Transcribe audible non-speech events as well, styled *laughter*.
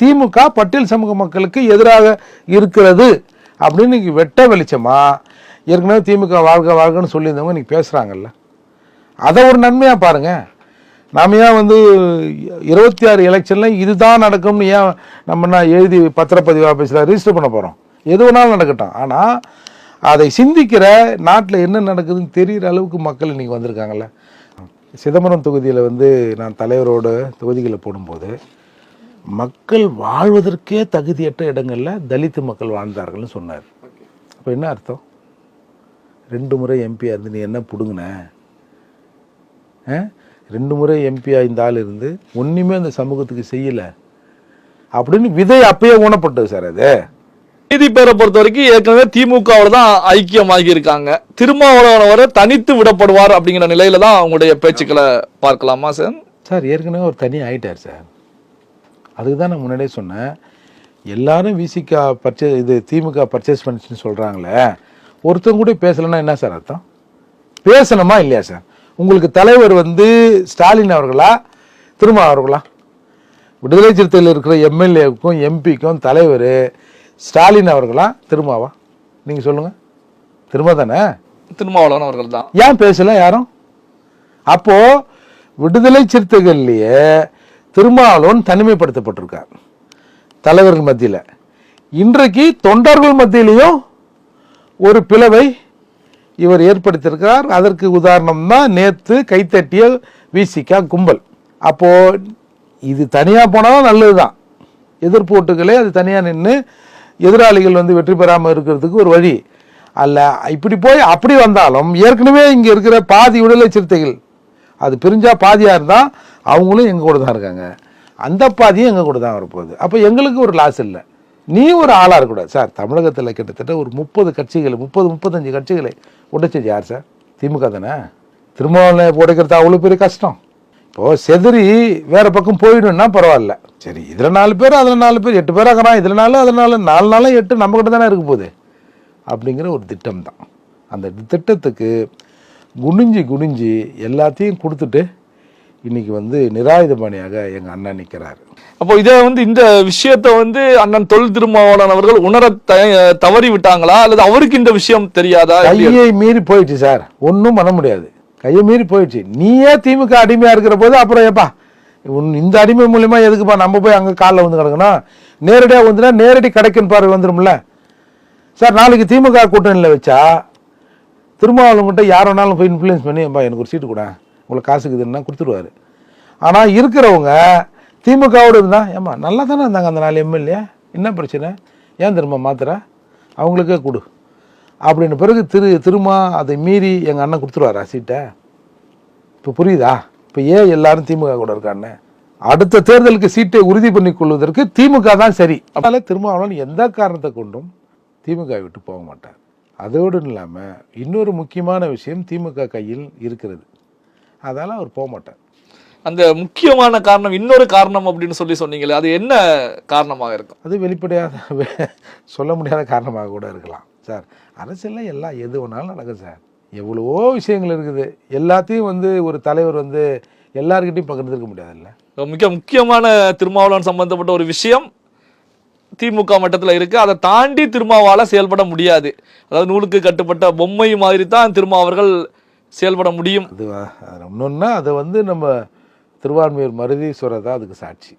திமுக பட்டியல் சமூக மக்களுக்கு எதிராக இருக்கிறது அப்படின்னு இன்னைக்கு வெட்ட வெளிச்சமா? ஏற்கனவே திமுக வாழ்க வாழ்கன்னு சொல்லியிருந்தவங்க இன்னைக்கு பேசுகிறாங்கல்ல அதை ஒரு நன்மையாக பாருங்கள் நாம் ஏன் வந்து இருபத்தி ஆறு எலெக்ஷனில் இதுதான் நடக்கும்னு ஏன் நம்ம நான் எழுதி பத்திரப்பதிவு ஆஃபீஸில் ரிஜிஸ்டர் பண்ண போகிறோம் எது வேணாலும் நடக்கட்டும். ஆனால் அதை சிந்திக்கிற நாட்டில் என்ன நடக்குதுன்னு தெரிகிற அளவுக்கு மக்கள் இன்னைக்கு வந்திருக்காங்கல்ல. சிதம்பரம் தொகுதியில் வந்து நான் தலைவரோட தொகுதிகளை போடும்போது மக்கள் வாழ்வதற்கே தகுதியற்ற இடங்களில் தலித்து மக்கள் வாழ்ந்தார்கள்னு சொன்னார். அப்போ என்ன அர்த்தம்? ரெண்டு முறை எம்பியாக இருந்து நீ என்ன பிடுங்கின? ஆ? ரெண்டு முறை எம்பியாக இந்த ஆள் இருந்து ஒன்றுமே அந்த சமூகத்துக்கு செய்யலை. அப்படின்னு விதை அப்பயே ஊனப்பட்டது சார் அது. நீதி பேரை பொறுத்த வரைக்கும் ஏற்கனவே திமுகவோட தான் ஐக்கியமாகி இருக்காங்க. திருமாவளவன் தனித்து விடப்படுவார் அப்படிங்கிற நிலையில தான் அவங்களுடைய பேச்சுக்களை பார்க்கலாமா சார்? சார் ஏற்கனவே ஒரு தனி ஆயிட்டார் சார். அதுக்கு தான் நான் முன்னாடியே சொன்னேன். எல்லாரும் விசிகா பர்ச்சே இது திமுக பர்ச்சேஸ் பண்ணிச்சுன்னு சொல்கிறாங்களே ஒருத்தங்க கூட பேசலைன்னா என்ன சார் அர்த்தம்? பேசணுமா இல்லையா சார்? உங்களுக்கு தலைவர் வந்து ஸ்டாலின் அவர்களா திருமா அவர்களா? விடுதலை சிறுத்தையில் இருக்கிற எம்எல்ஏவுக்கும் எம்பிக்கும் தலைவர் ஸ்டாலின் அவர்களா திருமாவா? நீங்கள் சொல்லுங்கள் திரும்ப தானே? திருமாவளவன் அவர்கள் தான் ஏன் பேசல யாரும்? அப்போ விடுதலை சிறுத்தைகள்லயே திருமாவளவன் தனிமைப்படுத்தப்பட்டிருக்கார். தலைவர்கள் மத்தியில். இன்றைக்கு தொண்டர்கள் மத்தியிலையும் ஒரு பிளவை இவர் ஏற்படுத்தியிருக்கிறார் அதற்கு உதாரணம் தான் நேற்று கைத்தட்டிய விசிகா கும்பல். அப்போது இது தனியாக போனாலும் நல்லதுதான். எதிர்ப்பு ஓட்டுகளே அது தனியாக நின்று எதிராளிகள் வந்து வெற்றி பெறாமல் இருக்கிறதுக்கு ஒரு வழி. அல்ல இப்படி போய் அப்படி வந்தாலும் ஏற்கனவே இங்கே இருக்கிற பாதி விடுதலை சிறுத்தைகள் அது பிரிஞ்சால் பாதியாக இருந்தால் அவங்களும் எங்கள் கூட தான் இருக்காங்க. அந்த பாதியும் எங்கள் கூட தான் வரப்போகுது. அப்போ எங்களுக்கு ஒரு லாஸ் இல்லை. நீ ஒரு ஆளாக இருக்கக்கூடாது. சார் தமிழகத்தில் கிட்டத்தட்ட ஒரு முப்பது கட்சிகள் முப்பது முப்பத்தஞ்சு கட்சிகளை உடைச்சது யார் சார்? திமுக தானே? திருமாவளவனை உடைக்கிறது அவ்வளோ பெரிய கஷ்டம். இப்போ செதறி வேறு பக்கம் போயிடும்னா பரவாயில்ல. சரி இதில் நாலு பேர் அதில் நாலு பேர் எட்டு பேர் ஆகிறான் இதில் நாலு அதில் நாலு நாலு நாளும் எட்டு நம்மக்கிட்ட தானே இருக்க போகுது. அப்படிங்கிற ஒரு திட்டம் தான் அந்த திட்டத்துக்கு குனிஞ்சு குனிஞ்சு எல்லாத்தையும் கொடுத்துட்டு இன்னைக்கு வந்து நிராயுதபாணியாக எங்க அண்ணன் நிற்கிறாரு அப்போ இதை வந்து இந்த விஷயத்த வந்து அண்ணன் தொல் திருமாவளவன் அவர்கள் உணர தவறி விட்டாங்களா? அல்லது அவருக்கு இந்த விஷயம் தெரியாதா? கையை மீறி போயிடுச்சு சார். ஒன்றும் பண்ண முடியாது. கையை மீறி போயிடுச்சு. நீயே திமுக அடிமையா இருக்கிற போது அப்புறம் ஏப்பா? உன் இந்த அடிமை மூலியமா எதுக்குப்பா நம்ம போய் அங்க காலில் வந்து கிடக்கணும்? நேரடியாக வந்துனா நேரடி கடைக்குன்னு பார்வை வந்துரும்ல. சார் நாளைக்கு திமுக கூட்டணியில் வச்சா திருமாவளவங்கிட்ட யார் வேணாலும் போய் இன்ஃப்ளூயன்ஸ் பண்ணி அப்பா எனக்கு ஒரு சீட்டு கூட உங்களுக்கு காசுக்கு இதுன்னா கொடுத்துருவாரு. ஆனால் இருக்கிறவங்க திமுகவோடு இருந்தால் ஏம்மா நல்லா தானே இருந்தாங்க அந்த நாலு எம்எல்ஏ? என்ன பிரச்சனை? ஏன் திரும்ப மாத்துற? அவங்களுக்கே கொடு. அப்படின்னு பிறகு திரு திருமா அதை மீறி எங்கள் அண்ணன் கொடுத்துருவாரா சீட்டை இப்போ புரியுதா? இப்போ ஏன் எல்லாரும் திமுக கூட இருக்கான்னு? அடுத்த தேர்தலுக்கு சீட்டை உறுதி பண்ணி கொள்வதற்கு திமுக தான் சரி. அதனால திருமாவளவன் எந்த காரணத்தை கொண்டும் திமுக விட்டு போக மாட்டார். அதோடு இல்லாமல் இன்னொரு முக்கியமான விஷயம் திமுக கையில் இருக்கிறது. அதால அவர் போக மாட்டார். அந்த முக்கியமான காரணம் இன்னொரு காரணம் அப்படின்னு சொல்லி சொன்னீங்களே அது என்ன காரணமாக இருக்கும்? அது வெளிப்படையாக *laughs* சொல்ல முடியாத காரணமாக கூட இருக்கலாம். சார் அரசியலில் எல்லாம் எது வேணாலும் நடக்கும் சார். எவ்வளவோ விஷயங்கள் இருக்குது. எல்லாத்தையும் வந்து ஒரு தலைவர் வந்து எல்லார்கிட்டையும் பகிர்ந்துருக்க முடியாதுல்ல. மிக முக்கியமான திருமாவளவன் சம்பந்தப்பட்ட ஒரு விஷயம் திமுக மட்டத்தில் இருக்குது அதை தாண்டி திருமாவால் செயல்பட முடியாது. அதாவது நூலுக்கு கட்டுப்பட்ட பொம்மை மாதிரி தான் திருமா அவர்கள் செயல்பட முடியும். அது இன்னொன்னா அதை வந்து நம்ம திருவான்மையூர் மருதீஸ்வரர் தான் அதுக்கு சாட்சி.